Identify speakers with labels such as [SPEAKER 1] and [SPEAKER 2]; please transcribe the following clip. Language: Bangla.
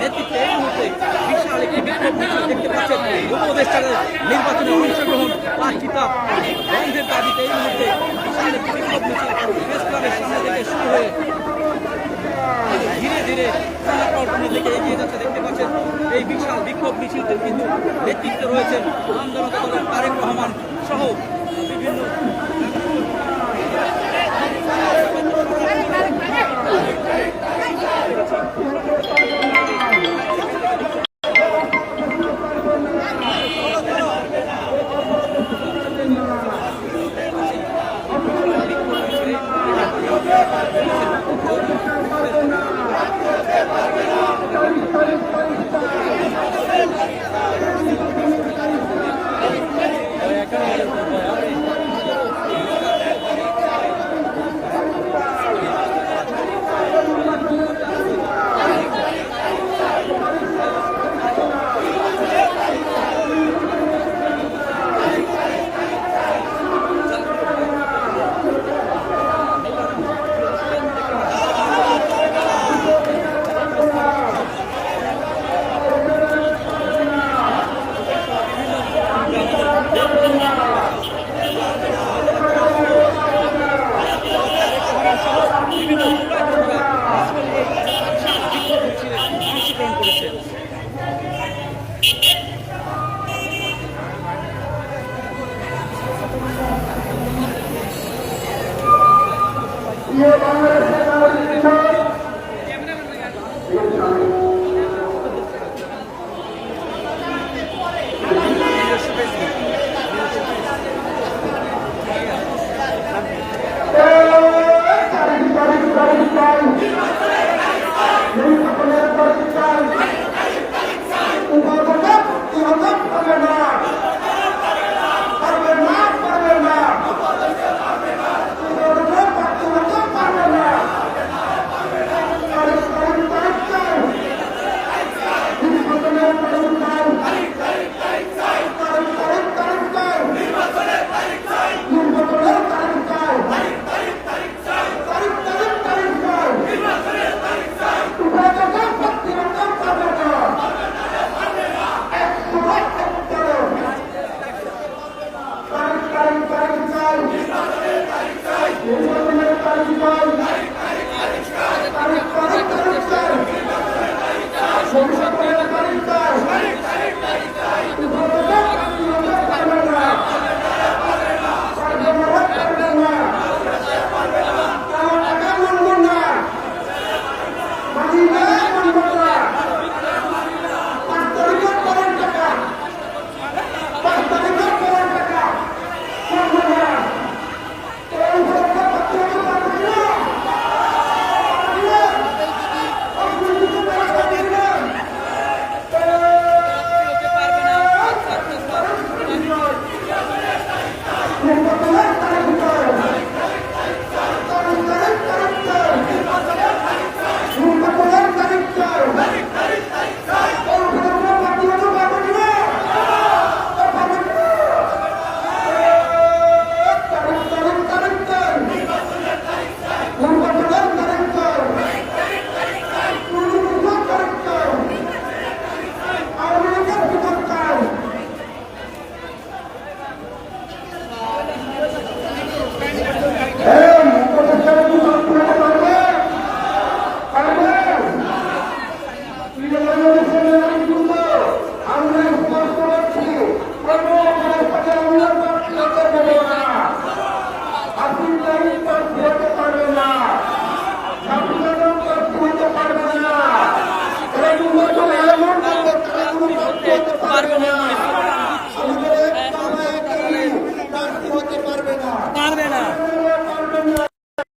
[SPEAKER 1] নেতৃত্বে এই বিশাল বিক্ষোভ মিছিল থেকে ধীরে ধীরে পল্টনের দিকে এগিয়ে যাচ্ছে। দেখতে পাচ্ছেন, এই বিশাল বিক্ষোভ মিছিলটির কিন্তু নেতৃত্বে রয়েছেন আন্দোলনতা দলের তারেক রহমান সহ প্রিয়
[SPEAKER 2] বাংলা